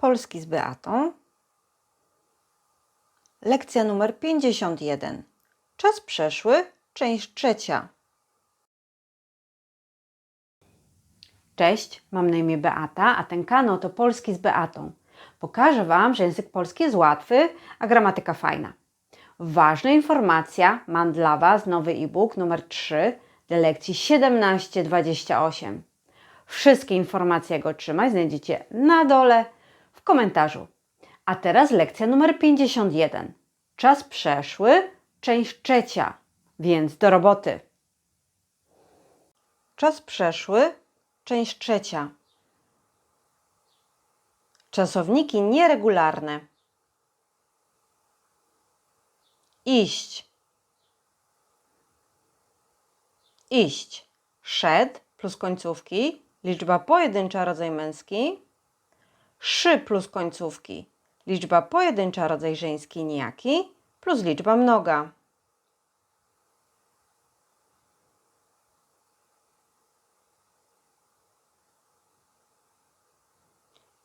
Polski z Beatą. Lekcja numer 51. Czas przeszły, część trzecia. Cześć, mam na imię Beata, a ten kanał to Polski z Beatą. Pokażę Wam, że język polski jest łatwy, a gramatyka fajna. Ważna informacja, mam dla Was nowy e-book numer 3 do lekcji 17-28. Wszystkie informacje, jak go otrzymać, znajdziecie na dole komentarzu. A teraz lekcja numer 51. Czas przeszły, część trzecia, więc do roboty. Czas przeszły, część trzecia. Czasowniki nieregularne. Iść. Iść. Szedł plus końcówki, liczba pojedyncza rodzaj męski. Szy plus końcówki, liczba pojedyncza rodzaj żeński nijaki plus liczba mnoga.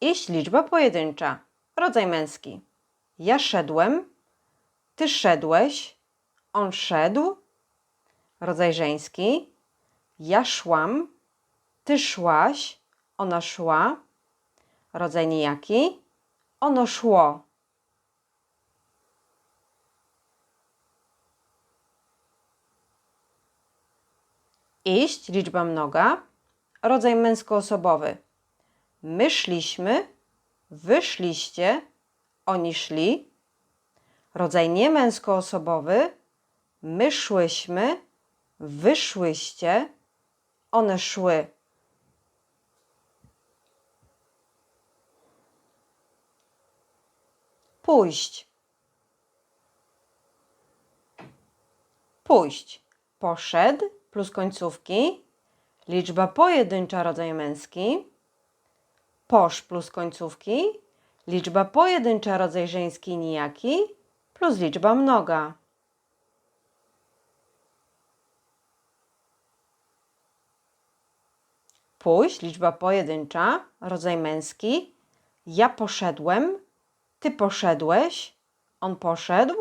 Iść liczba pojedyncza, rodzaj męski. Ja szedłem, ty szedłeś, on szedł, rodzaj żeński. Ja szłam, ty szłaś, ona szła, rodzaj nijaki. Ono szło. Iść, liczba mnoga, rodzaj męskoosobowy. My szliśmy, wy szliście, oni szli. Rodzaj niemęskoosobowy. My szłyśmy, wy szłyście, one szły. Pójść. Pójść. Poszedł plus końcówki. Liczba pojedyncza rodzaj męski. Posz plus końcówki. Liczba pojedyncza rodzaj żeński nijaki plus liczba mnoga. Pójść, liczba pojedyncza, rodzaj męski. Ja poszedłem, ty poszedłeś, on poszedł.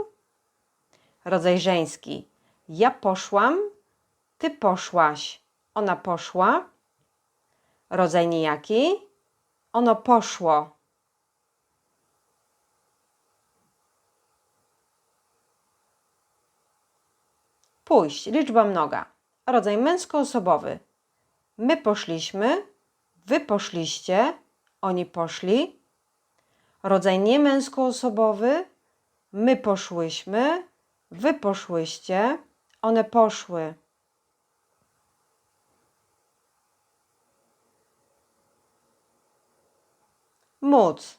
Rodzaj żeński. Ja poszłam, ty poszłaś, ona poszła. Rodzaj nijaki. Ono poszło. Pójść, liczba mnoga. Rodzaj męskoosobowy. My poszliśmy, wy poszliście, oni poszli. Rodzaj niemęskoosobowy. My poszłyśmy, wy poszłyście, one poszły. Móc.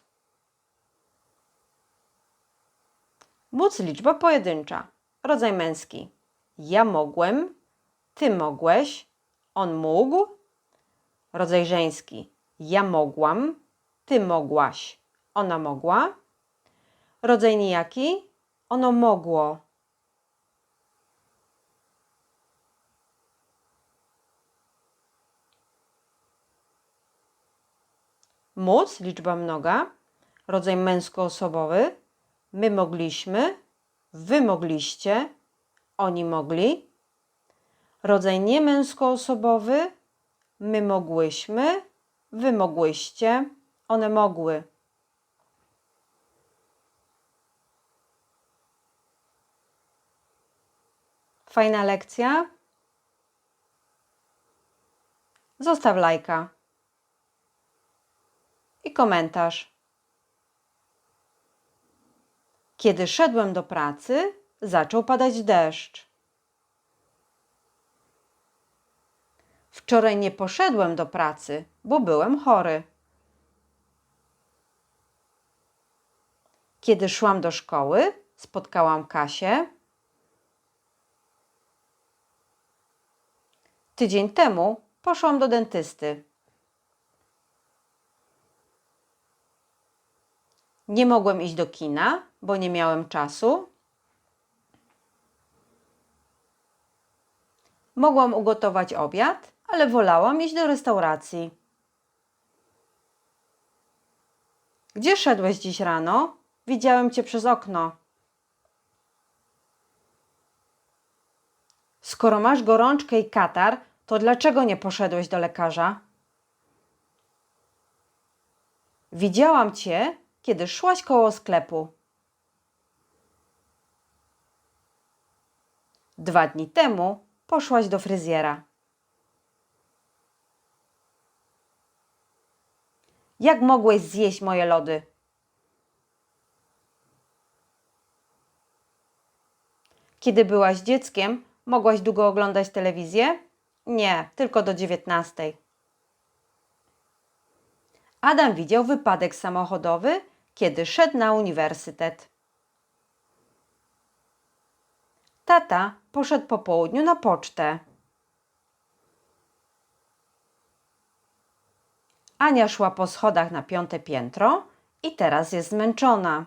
Móc liczba pojedyncza. Rodzaj męski. Ja mogłem, ty mogłeś, on mógł. Rodzaj żeński. Ja mogłam, ty mogłaś, ona mogła. Rodzaj nijaki. Ono mogło. Móc, liczba mnoga. Rodzaj męskoosobowy. My mogliśmy, wy mogliście, oni mogli. Rodzaj niemęskoosobowy. My mogłyśmy, wy mogłyście, one mogły. Fajna lekcja? Zostaw lajka i komentarz. Kiedy szedłem do pracy, zaczął padać deszcz. Wczoraj nie poszedłem do pracy, bo byłem chory. Kiedy szłam do szkoły, spotkałam Kasię. Tydzień temu poszłam do dentysty. Nie mogłem iść do kina, bo nie miałem czasu. Mogłam ugotować obiad, ale wolałam iść do restauracji. Gdzie szedłeś dziś rano? Widziałem cię przez okno. Skoro masz gorączkę i katar, to dlaczego nie poszedłeś do lekarza? Widziałam cię, kiedy szłaś koło sklepu. Dwa dni temu poszłaś do fryzjera. Jak mogłeś zjeść moje lody? Kiedy byłaś dzieckiem, mogłaś długo oglądać telewizję? Nie, tylko do dziewiętnastej. Adam widział wypadek samochodowy, kiedy szedł na uniwersytet. Tata poszedł po południu na pocztę. Ania szła po schodach na piąte piętro i teraz jest zmęczona.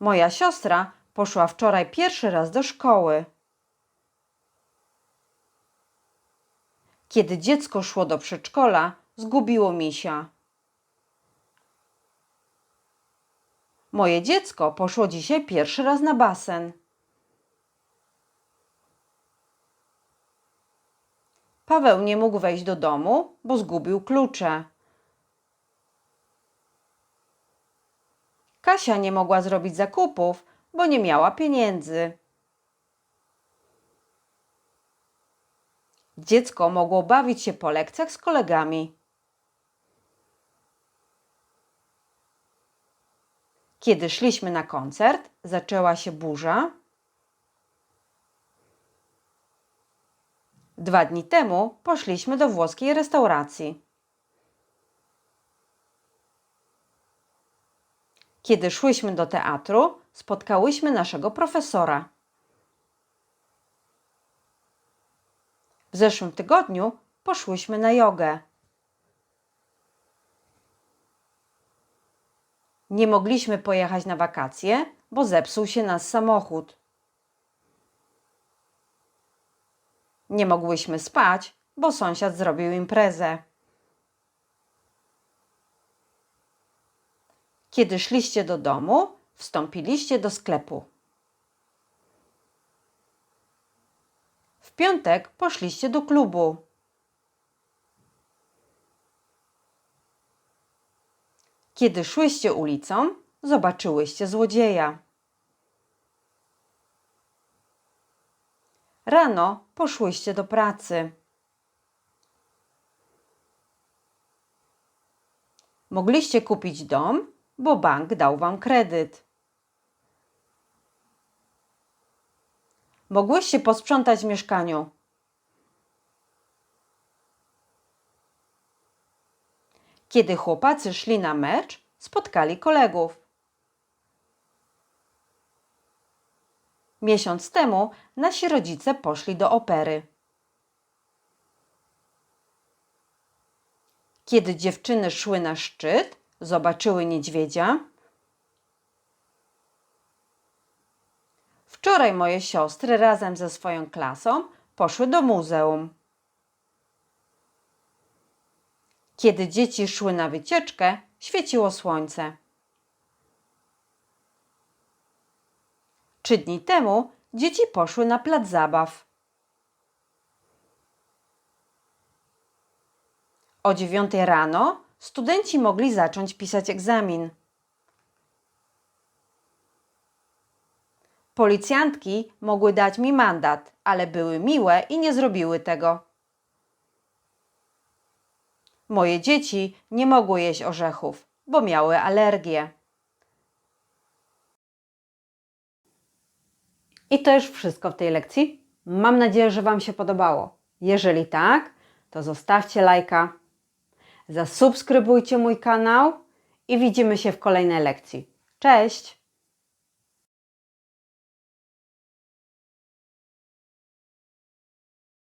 Moja siostra poszła wczoraj pierwszy raz do szkoły. Kiedy dziecko szło do przedszkola, zgubiło misia. Moje dziecko poszło dzisiaj pierwszy raz na basen. Paweł nie mógł wejść do domu, bo zgubił klucze. Kasia nie mogła zrobić zakupów, bo nie miała pieniędzy. Dziecko mogło bawić się po lekcjach z kolegami. Kiedy szliśmy na koncert, zaczęła się burza. Dwa dni temu poszliśmy do włoskiej restauracji. Kiedy szłyśmy do teatru, spotkałyśmy naszego profesora. W zeszłym tygodniu poszłyśmy na jogę. Nie mogliśmy pojechać na wakacje, bo zepsuł się nas samochód. Nie mogłyśmy spać, bo sąsiad zrobił imprezę. Kiedy szliście do domu, wstąpiliście do sklepu. W piątek poszliście do klubu. Kiedy szłyście ulicą, zobaczyłyście złodzieja. Rano poszłyście do pracy. Mogliście kupić dom, bo bank dał wam kredyt. Mogłyście posprzątać w mieszkaniu. Kiedy chłopacy szli na mecz, spotkali kolegów. Miesiąc temu nasi rodzice poszli do opery. Kiedy dziewczyny szły na szczyt, zobaczyły niedźwiedzia. Wczoraj moje siostry razem ze swoją klasą poszły do muzeum. Kiedy dzieci szły na wycieczkę, świeciło słońce. Trzy dni temu dzieci poszły na plac zabaw. O dziewiątej rano studenci mogli zacząć pisać egzamin. Policjantki mogły dać mi mandat, ale były miłe i nie zrobiły tego. Moje dzieci nie mogły jeść orzechów, bo miały alergię. I to już wszystko w tej lekcji. Mam nadzieję, że Wam się podobało. Jeżeli tak, to zostawcie lajka, zasubskrybujcie mój kanał i widzimy się w kolejnej lekcji. Cześć!